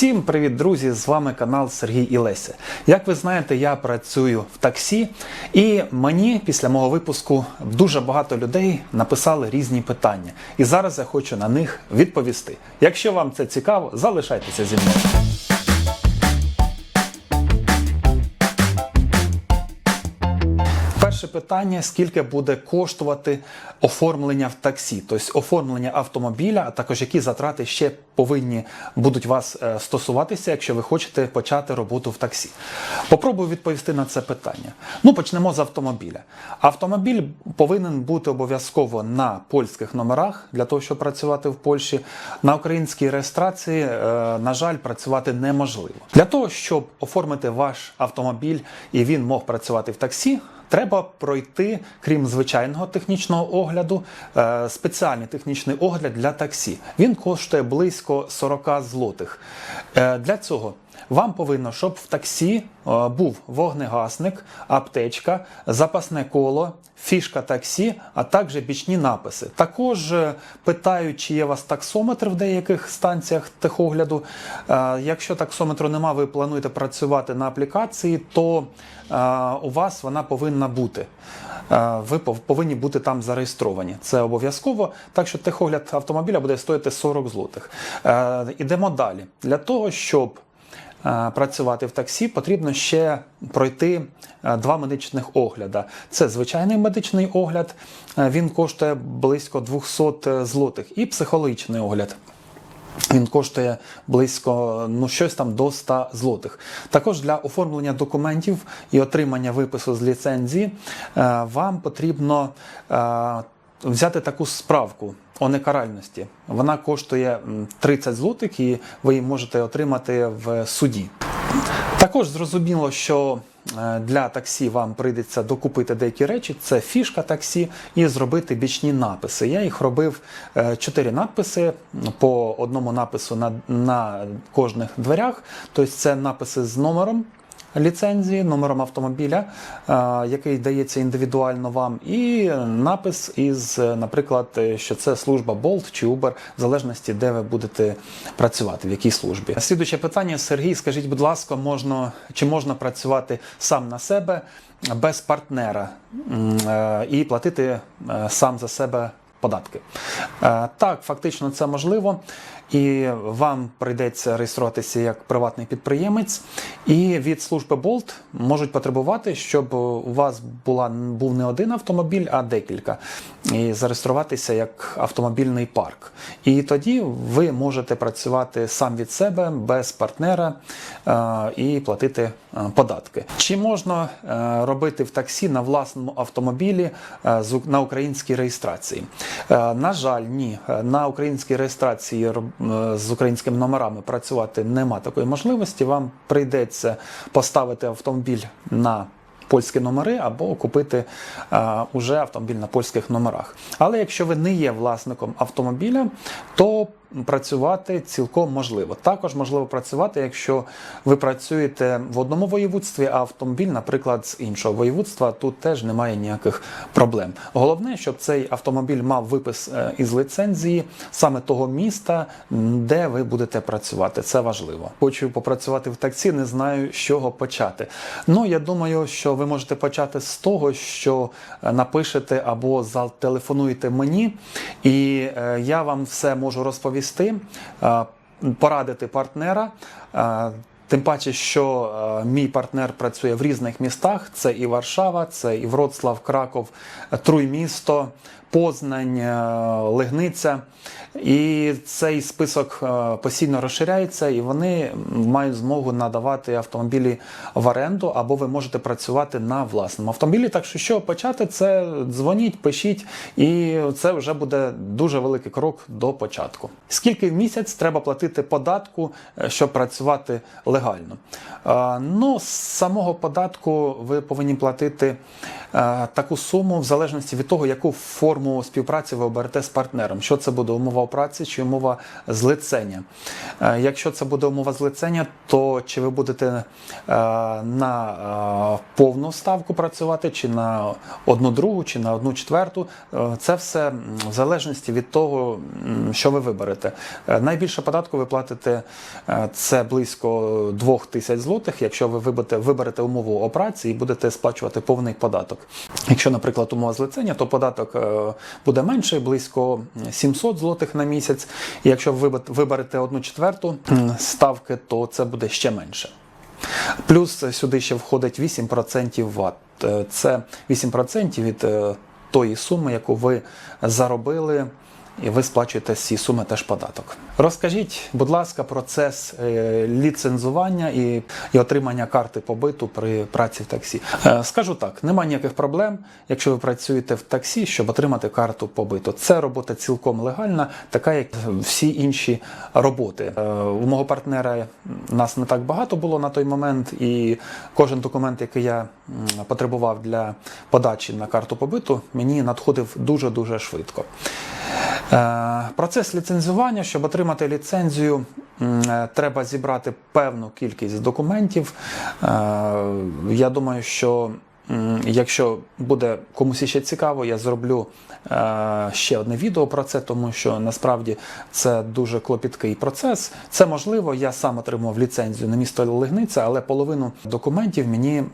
Всім привіт, друзі! З вами канал Сергій і Леся. Як ви знаєте, я працюю в таксі, і мені після мого випуску дуже багато людей написали різні питання. І зараз я хочу на них відповісти. Якщо вам це цікаво, залишайтеся зі мною. Питання: скільки буде коштувати оформлення в таксі, тобто оформлення автомобіля, а також які затрати ще повинні будуть вас е, стосуватися, якщо ви хочете почати роботу в таксі. Попробую відповісти на це питання. Ну, почнемо з автомобіля. Автомобіль повинен бути обов'язково на польських номерах для того, щоб працювати в Польщі. На українській реєстрації, е, на жаль, працювати неможливо. Для того, щоб оформити ваш автомобіль і він мог працювати в таксі. Треба пройти, крім звичайного технічного огляду, е, спеціальний технічний огляд для таксі. Він коштує близько 40 злотих. Е, Для цього вам повинно, щоб в таксі е, був вогнегасник, аптечка, запасне коло, фішка таксі, а також бічні написи. Також е, питають, чи є у вас таксометр в деяких станціях техогляду. Е, Якщо таксометру нема, ви плануєте працювати на аплікації, то у вас вона повинна бути. Ви повинні бути там зареєстровані. Це обов'язково. Так що техогляд автомобіля буде стоїти 40 злотих. Ідемо далі. Для того, щоб працювати в таксі, потрібно ще пройти е, два медичних огляда. Це звичайний медичний огляд, е, він коштує близько 200 злотих, і психологічний огляд. Він коштує близько ну щось там до 100 злотих. Також для оформлення документів і отримання випису з ліцензії е, вам потрібно е, взяти таку справку о некаральності. Вона коштує 30 злотих і ви її можете отримати в суді. Також зрозуміло, що е, для таксі вам прийдеться докупити деякі речі. Це фішка таксі і зробити бічні написи. Я їх робив е, чотири надписи по одному напису на, на кожних дверях. Тобто це написи з номером. Ліцензії, номером автомобіля, е, який дається індивідуально вам, і напис із, е, наприклад, е, що це служба Bolt чи Uber, в залежності, де ви будете працювати, в якій службі. Слідуюче питання, Сергій, скажіть, будь ласка, можна чи можна працювати сам на себе без партнера і платити сам за себе податки? Так, фактично це можливо. І вам прийдеться реєструватися як приватний підприємець, і від служби Bolt можуть потребувати, щоб у вас була був не один автомобіль, а декілька, і зареєструватися як автомобільний парк. І тоді ви можете працювати сам від себе без партнера е, і платити е, податки. Чи можна е, робити в таксі на власному автомобілі з на українській реєстрації? На жаль, ні. На українській реєстрації з українськими номерами працювати нема такої можливості. Вам прийдеться поставити автомобіль на польські номери або купити е, уже автомобіль на польських номерах. Але якщо ви не є власником автомобіля, то працювати цілком можливо. Також можливо працювати, якщо ви працюєте в одному воєводстві, а автомобіль, наприклад, з іншого воєводства, тут теж немає ніяких проблем. Головне, щоб цей автомобіль мав випис е, із ліцензії саме того міста, де ви будете працювати. Це важливо. Хочу попрацювати в таксі, не знаю, з чого почати. Ну, я думаю, що ви можете почати з того, що е, напишете або зателефонуєте мені, і е, я вам все можу розповісти, е, порадити партнера. Е, Тим паче, що е, мій партнер працює в різних містах: це і Варшава, це і Вроцлав, Краков, Труймісто, Познань, е, Лигниця. І цей список е, постійно розширяється, і вони мають змогу надавати автомобілі в оренду, або ви можете працювати на власному автомобілі. Так що, що почати, це дзвоніть, пишіть, і це вже буде дуже великий крок до початку. Скільки в місяць треба платити податку, е, щоб працювати легально? Ну, з самого податку ви повинні платити таку суму в залежності від того, яку форму співпраці ви оберете з партнером. Що це буде умова праці чи умова злицення. Е, Якщо це буде умова злицення, то чи ви будете е, на е, повну ставку працювати, чи на одну другу, чи на одну четверту, це все в залежності від того, що ви виберете. Найбільше податку ви платите це близько 2 тисяч злотих, якщо ви виберете, виберете умову операції і будете сплачувати повний податок. Якщо, наприклад, умова злицення, то податок буде менше, близько 700 злотих на місяць. Якщо ви виберете одну четверту ставки, то це буде ще менше. Плюс сюди ще входить 8% ВАТ. Е, Це 8% від е, тої суми, яку ви заробили, і ви сплачуєте цієї суми теж податок. Розкажіть, будь ласка, процес е, ліцензування і, і отримання карти побиту при праці в таксі. Е, Скажу так, немає ніяких проблем, якщо ви працюєте в таксі, щоб отримати карту побиту. Це робота цілком легальна, така як всі інші роботи. Е, У мого партнера нас не так багато було на той момент, і кожен документ, який я потребував для подачі на карту побиту, мені надходив дуже дуже швидко. Е, Процес ліцензування, щоб отримати ліцензію, е, треба зібрати певну кількість документів. Е, Я думаю, що якщо буде комусь ще цікаво, я зроблю ще одне відео про це, тому що насправді це дуже клопіткий процес. Це можливо, я сам отримав ліцензію на місто Лигниця, але половину документів мені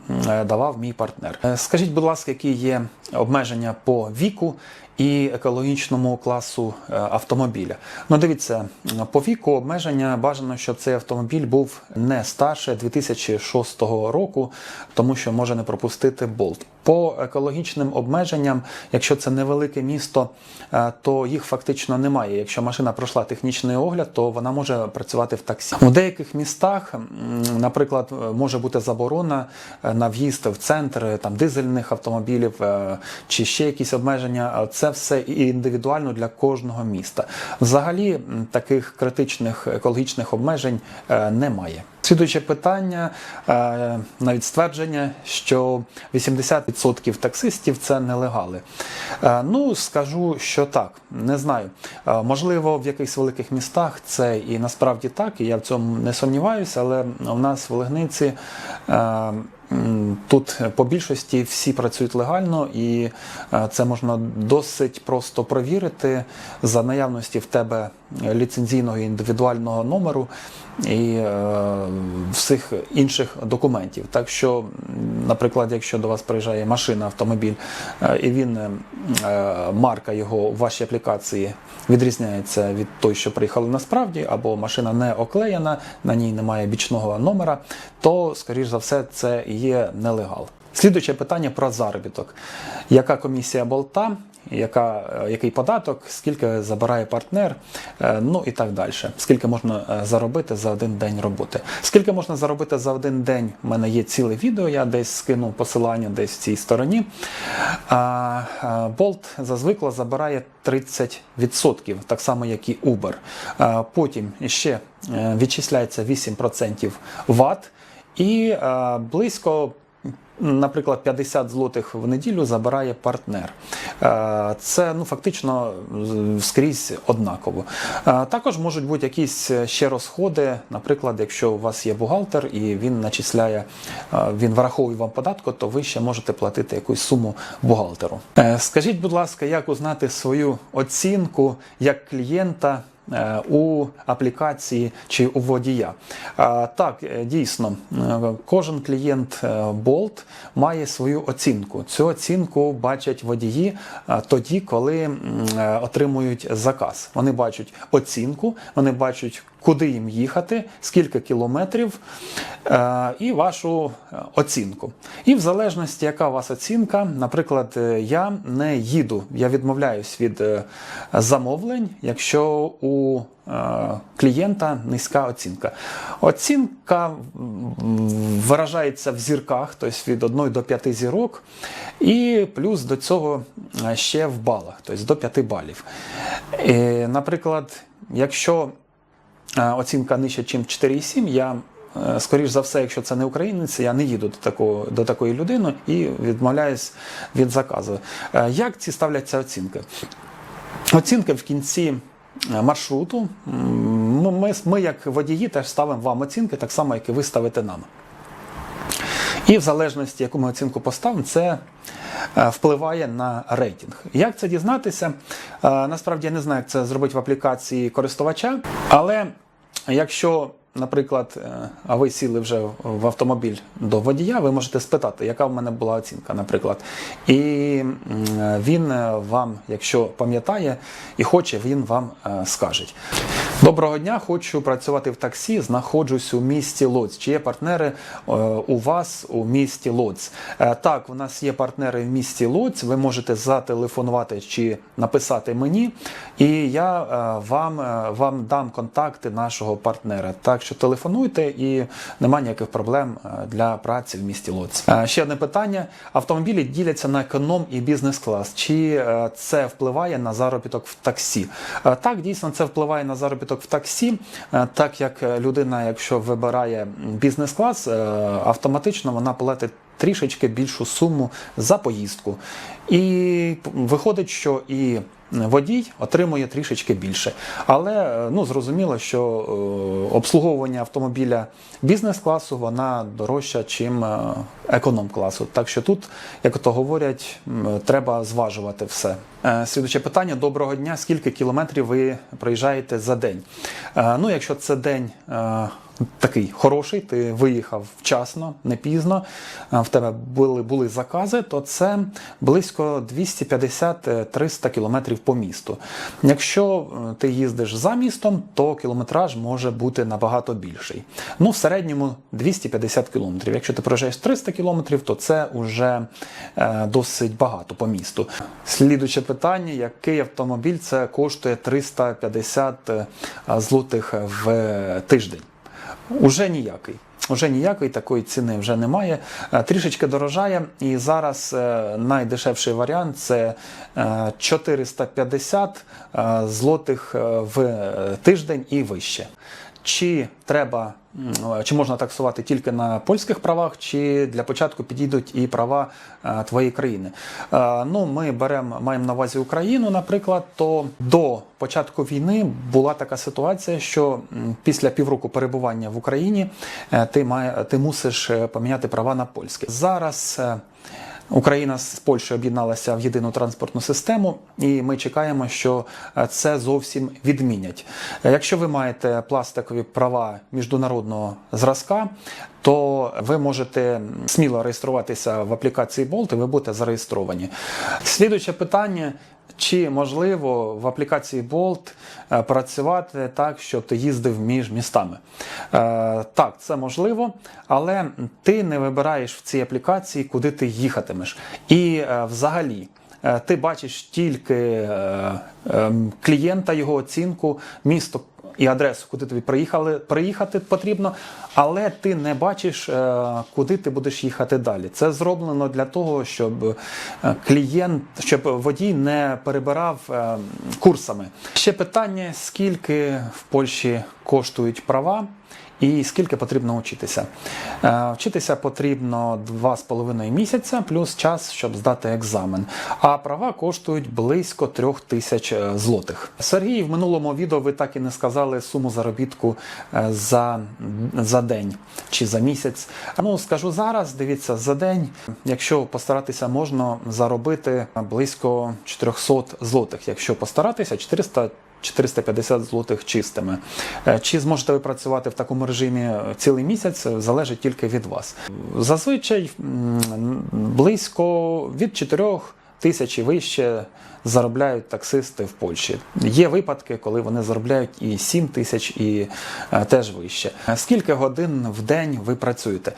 давав мій партнер. Скажіть, будь ласка, які є обмеження по віку і екологічному класу е, автомобіля. Ну, дивіться, по віку обмеження бажано, щоб цей автомобіль був не старше 2006 року, тому що може не пропустити болт. По екологічним обмеженням, якщо це невелике місто, е, то їх фактично немає. Якщо машина пройшла технічний огляд, то вона може працювати в таксі. У деяких містах, наприклад, може бути заборона е, на в'їзд в центр е, там дизельних автомобілів чи ще якісь обмеження. Це все індивідуально для кожного міста. Взагалі таких критичних екологічних обмежень немає. Слідуюче питання, е, навіть ствердження, що 80% таксистів це нелегали. Е, Ну, скажу, що так, не знаю. Е, Можливо, в якихось великих містах це і насправді так, і я в цьому не сумніваюся, але у нас в Легниці. Тут по більшості всі працюють легально, і е, це можна досить просто провірити за наявності в тебе ліцензійного індивідуального номеру і е, всіх інших документів. Так що, наприклад, якщо до вас приїжджає машина, автомобіль, е, і він марка його у вашій аплікації відрізняється від той, що приїхали насправді, або машина не оклеєна, на ній немає бічного номера, то, скоріш за все, це і є нелегал. Слідуюче питання про заробіток. Яка комісія болта, яка, е, який податок, скільки забирає партнер, е, ну і так далі. Скільки можна е, заробити за один день роботи. Скільки можна заробити за один день? У мене є ціле відео, я десь скину посилання десь в цій стороні. А, Болт зазвикло забирає 30%, так само, як і Uber. Потім ще відчисляється 8% ВАТ і е, близько наприклад, 50 злотих в неділю забирає партнер. Е, Це ну, фактично скрізь однаково. Е, Також можуть бути якісь ще розходи, наприклад, якщо у вас є бухгалтер і він начисляє, е, він враховує вам податку, то ви ще можете платити якусь суму бухгалтеру. Скажіть, будь ласка, як узнати свою оцінку як клієнта? Е, у аплікації чи у водія. Так, е, дійсно, е, кожен клієнт е, Bolt має свою оцінку. Цю оцінку бачать водії е, тоді, коли е, отримують заказ. Вони бачать оцінку, вони бачать, куди їм їхати, скільки кілометрів е, і вашу е, оцінку. І в залежності, яка у вас оцінка, наприклад, е, я не їду, я відмовляюсь від е, замовлень, якщо у е, клієнта низька оцінка. Оцінка виражається в зірках, тобто від 1 до 5 зірок, і плюс до цього е, ще в балах, тобто до 5 балів. Е, Наприклад, якщо оцінка нижча, ніж 4,7, я е, скоріш за все, якщо це не українець, я не їду до такого до такої людини і відмовляюсь від заказу. Як ці ставляться оцінки? Оцінки в кінці маршруту. Ми, ми, ми, як водії, теж ставимо вам оцінки, так само, як і ви ставите нам. І в залежності, яку ми оцінку поставимо, це е, впливає на рейтинг. Як це дізнатися? Е, Насправді я не знаю, як це зробити в аплікації користувача, але якщо, наприклад, е, а ви сіли вже в автомобіль до водія, ви можете спитати, яка в мене була оцінка, наприклад. І він е, вам, якщо пам'ятає і хоче, він вам е, скаже. Доброго дня, хочу працювати в таксі. Знаходжусь у місті Лоць. Чи є партнери е, у вас у місті Лоць? Е, так, у нас є партнери в місті Лоць. Ви можете зателефонувати чи написати мені, і я е, вам, вам дам контакти нашого партнера. Так що телефонуйте і немає ніяких проблем для праці в місті Лоць. Ще одне питання: автомобілі діляться на економ і бізнес-клас. Чи це впливає на заробіток в таксі? Так, дійсно, це впливає на заробіток в таксі, е, так як людина, якщо вибирає бізнес-клас, е, автоматично вона платить. Трішечки більшу суму за поїздку. І виходить, що і водій отримує трішечки більше. Але е, ну, зрозуміло, що е, обслуговування автомобіля бізнес-класу вона дорожча, чим е, економ-класу. Так що тут, як то говорять, треба зважувати все. Слідуче питання: доброго дня. Скільки кілометрів ви проїжджаєте за день? Ну, якщо це день. Такий хороший, ти виїхав вчасно, не пізно. е, В тебе були, були закази, то це близько 250-300 кілометрів по місту. Якщо е, ти їздиш за містом, то кілометраж може бути набагато більший. Ну, в середньому 250 кілометрів. Якщо ти проїжджаєш 300 кілометрів, то це вже е, досить багато по місту. Слідуче питання: який автомобіль це коштує 350 е, злотих в тиждень? Уже ніякий. Уже ніякої такої ціни вже немає. Е, Трішечки дорожає, і зараз е, найдешевший варіант це е, 450 е, злотих в тиждень і вище. Чи треба, чи можна таксувати тільки на польських правах, чи для початку підійдуть і права е, твоєї країни? Е, Ну, ми беремо, маємо на увазі Україну, наприклад, то до початку війни була така ситуація, що після півроку перебування в Україні е, ти має, ти мусиш поміняти права на польське. Зараз. Україна з Польщею об'єдналася в єдину транспортну систему, і ми чекаємо, що е, це зовсім відмінять. Е, Якщо ви маєте пластикові права міжнародного зразка, то ви можете сміло реєструватися в аплікації Bolt, і ви будете зареєстровані. Слідуюче питання. Чи можливо в аплікації Bolt е, працювати так, щоб ти їздив між містами? Е, Так, це можливо, але ти не вибираєш в цій аплікації, куди ти їхатимеш. І е, взагалі. Ти бачиш тільки ем, клієнта, його оцінку, місто і адресу, куди тобі приїхали, приїхати потрібно, але ти не бачиш, е, куди ти будеш їхати далі. Це зроблено для того, щоб е, клієнт, щоб водій не перебирав е, курсами. Ще питання: скільки в Польщі коштують права? І скільки потрібно вчитися? Е, Вчитися потрібно 2,5 місяця плюс час, щоб здати екзамен. А права коштують близько 3 тисяч е, злотих. Сергій, в минулому відео ви так і не сказали суму заробітку е, за, за день чи за місяць. Ну скажу зараз, дивіться, за день, якщо постаратися, можна заробити близько 400 злотих. Якщо постаратися, 400 450 злотих чистими. Е, Чи зможете ви працювати в такому режимі цілий місяць, е, залежить тільки від вас. Зазвичай близько від 4 тисяч і вище заробляють таксисти в Польщі. Є випадки, коли вони заробляють і 7 тисяч, і е, теж вище. Скільки годин в день ви працюєте?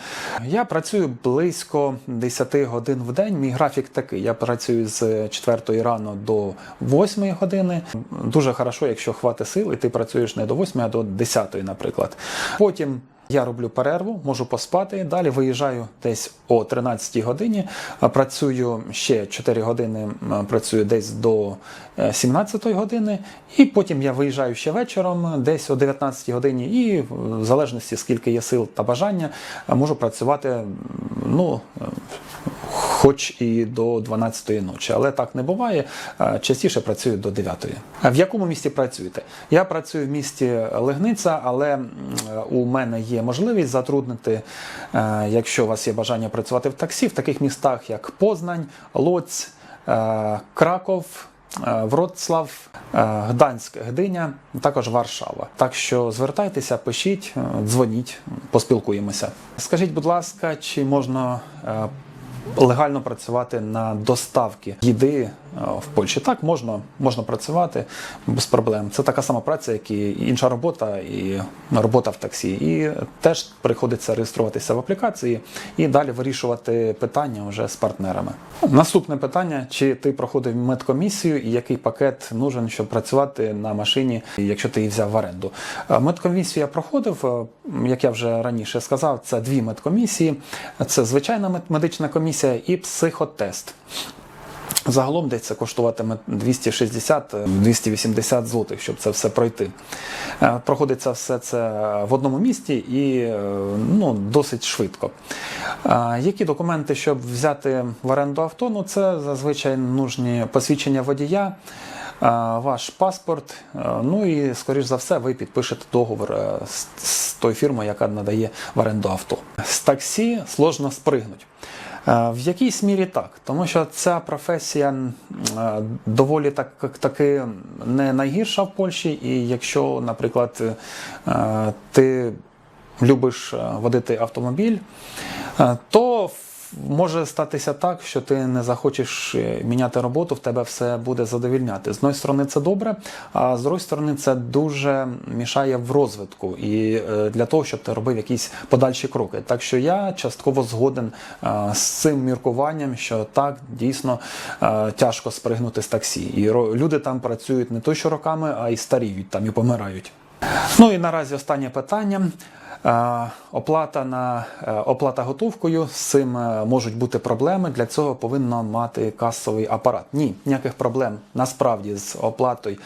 Я працюю близько 10 годин в день. Мій графік такий. Я працюю з 4 рано до 8 години. Дуже хорошо, якщо хватить сил, і ти працюєш не до 8, а до 10, наприклад. Потім Я роблю перерву, можу поспати. Далі виїжджаю десь о 13 годині. Працюю ще 4 години, працюю десь до 17 години, і потім я виїжджаю ще вечором, десь о 19 годині, і в залежності скільки є сил та бажання, е, можу працювати ну. Е, Хоч і до 12 ночі, але так не буває. Е, Частіше працюю до 9. А В якому місті працюєте? Я працюю в місті Легниця, але у мене є можливість затруднити, е, якщо у вас є бажання працювати в таксі, в таких містах, як Познань, Лоць, е, Краков. е, Вроцлав, е, Гданськ, Гдиня, також Варшава. Так що звертайтеся, пишіть, е, дзвоніть, поспілкуємося. Скажіть, будь ласка, чи можна е, легально працювати на доставки їди е, в Польщі. Так, можна, можна працювати без проблем. Це така сама праця, як і інша робота, і робота в таксі. І теж приходиться реєструватися в аплікації і далі вирішувати питання вже з партнерами. Наступне питання: чи ти проходив медкомісію і який пакет нужен, щоб працювати на машині, якщо ти її взяв в оренду? Е, Медкомісію я проходив, е, як я вже раніше сказав, це дві медкомісії. Це звичайна мед- медична комісія і психотест. Загалом десь це коштуватиме 260-280 злотих, щоб це все пройти. Е, Проходиться все це в одному місті і е, ну, досить швидко. Е, Які документи, щоб взяти в оренду авто? Ну, це зазвичай нужні посвідчення водія. Ваш паспорт, ну і скоріш за все, ви підпишете договор е, з, тою фірмою, яка надає в оренду авто. З таксі сложно спригнути. В якійсь мірі так, тому що ця професія доволі так, таки не найгірша в Польщі, і якщо, наприклад, е, ти любиш е, водити автомобіль, то може статися так, що ти не захочеш е, міняти роботу, в тебе все буде задовільняти. З однієї сторони, це добре, а з іншої сторони, це дуже мішає в розвитку і е, для того, щоб ти робив якісь подальші кроки. Так що я частково згоден е, з цим міркуванням, що так дійсно тяжко спригнути з таксі. І люди там працюють не то що роками, а й старіють там і помирають. Ну і наразі останнє питання. Е, Оплата на е, оплата готовкою з цим е, можуть бути проблеми. Для цього повинно мати касовий апарат. Ні, ніяких проблем насправді з оплатою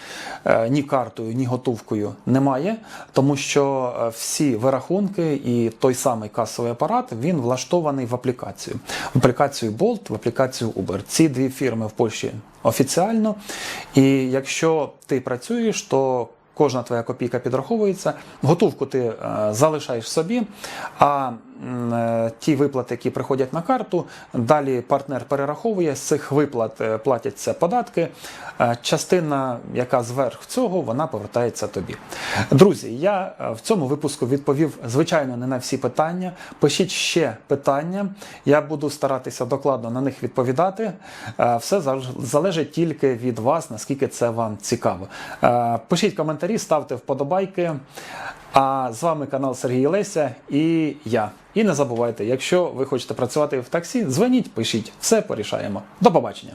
ні картою, ні готовкою немає, тому що всі вирахунки і той самий касовий апарат він влаштований в аплікацію. В аплікацію Bolt, в аплікацію Uber. Ці дві фірми в Польщі офіціально. І якщо ти працюєш, то Кожна твоя копійка підраховується, готовку ти е, залишаєш собі, а ті виплати, які приходять на карту, далі партнер перераховує, з цих виплат е, платяться податки. Е, частина, яка зверх цього, вона повертається тобі. Друзі, я е, в цьому випуску відповів, звичайно, не на всі питання. Пишіть ще питання, я буду старатися докладно на них відповідати. Е, Все залежить тільки від вас, наскільки це вам цікаво. Е, Пишіть коментарі, ставте вподобайки. А з вами канал Сергій Леся і я. І не забувайте, якщо ви хочете працювати в таксі, дзвоніть, пишіть, все порішаємо. До побачення.